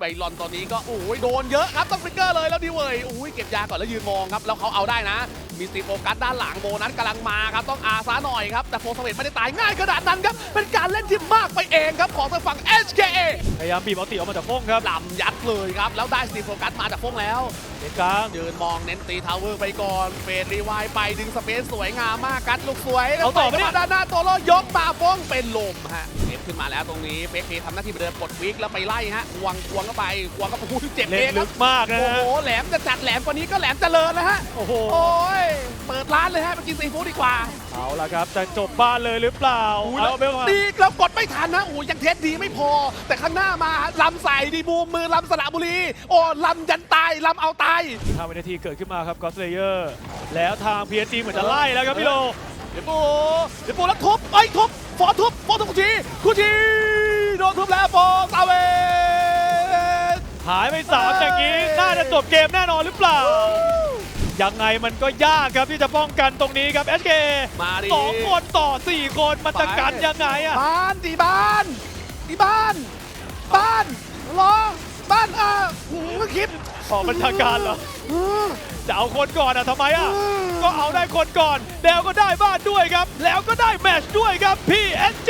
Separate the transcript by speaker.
Speaker 1: ไบรอนตอนนี้ก็โอ้ยโดนเยอะครับต้องฟิกเกอร์เลยแล้วดิเวยโอ้ยเก็บยาก่อนแล้วยืนมองครับแล้วเขาเอาได้นะ มีสตีโฟกัสด้านหลังโบนั้นกำลังมาครับต้องอาซา อยครับ แต่โฟสเวตไม่ได้ตายง่ายขนาดนั้นครับ เป็นการเล่นที่มากไปเองครับของทางฝั่ง HKA
Speaker 2: พยายามบีบเอาตีออกมาจากฟงครับ
Speaker 1: ลำยัดเลยครับ แล้วได้สตีโฟกัสมาจากฟงแล้ว
Speaker 2: เลนกลาง
Speaker 1: ยืนมองเน้นตีทาวเวอร์ไปก่อนเฟดรีไวล์ไปดึงสเปซสวยงามมากกัดลูกสวย
Speaker 2: เอาต่อ
Speaker 1: ไป
Speaker 2: ปะเนี่ย
Speaker 1: ด้านหน้าตัวแล้วยกมาฟ้องเป็นลมฮะเอฟขึ้นมาแล้วตรงนี้เฟกเทำหน้าที่ไปเดินปลดวิกแล้วไปไล่ฮะควงควงเข้าไปควงก็โอ้โหเจ็บ
Speaker 2: เล่
Speaker 1: เอนงค
Speaker 2: ลึ
Speaker 1: รับ
Speaker 2: กมากนะ
Speaker 1: โอ้
Speaker 2: ฮะ
Speaker 1: โหแหลมจะจัดแหลมกว่านี้ก็แหลมเจริญแล้วฮะ
Speaker 2: โอ้โห
Speaker 1: โอ้ยเปิดร้านเลยฮะไปกิน ซีฟู้ดดีกว่า
Speaker 2: เอาละครับจะจบบ้านเลยหรือเปล่า
Speaker 1: อุ้ย
Speaker 2: เอาเบลมา
Speaker 1: ดีเรากดไม่ทันนะโอ้ยยังเทสดีไม่พอ แต่ข้างหน้ามาลำใส่ดีบูมมือลำสระบุรี โอ้ลำยันตายลำเอาตาย
Speaker 2: ทางวินาทีเกิดขึ้นมาครับกอสเลเยอร์แล้วทาง PSG เหมือนจะไล่แล้วครับพี่โล
Speaker 1: เดี๋ยวปูเดี๋ยวปูแล้วทุบไอ้ยทุบฟอทุบฟอทุบกูทีกูทีโดนทุบแล้วโฟซาเวน
Speaker 2: หายไปสามอย่างนี้น่าจะจบเกมแน่นอนหรือเปล่า ยังไงมันก็ยากครับที่จะป้องกันตรงนี้ครับ SK
Speaker 1: มาดิ
Speaker 2: สองคนต่อ 4 คนมันจะกันยังไงอะ
Speaker 1: บ้านดีบ้านดีบ้าน บ้านรอบ้านอะหูคิด
Speaker 2: ออกบัญชาการเหรอ
Speaker 1: อือ
Speaker 2: จะเอาคนก่อนอะทำไมอะ
Speaker 1: อืม
Speaker 2: ก็เอาได้คนก่อน แล้วก็ได้บ้านด้วยครับ แล้วก็ได้แมตช์ด้วยครับ PSG Esports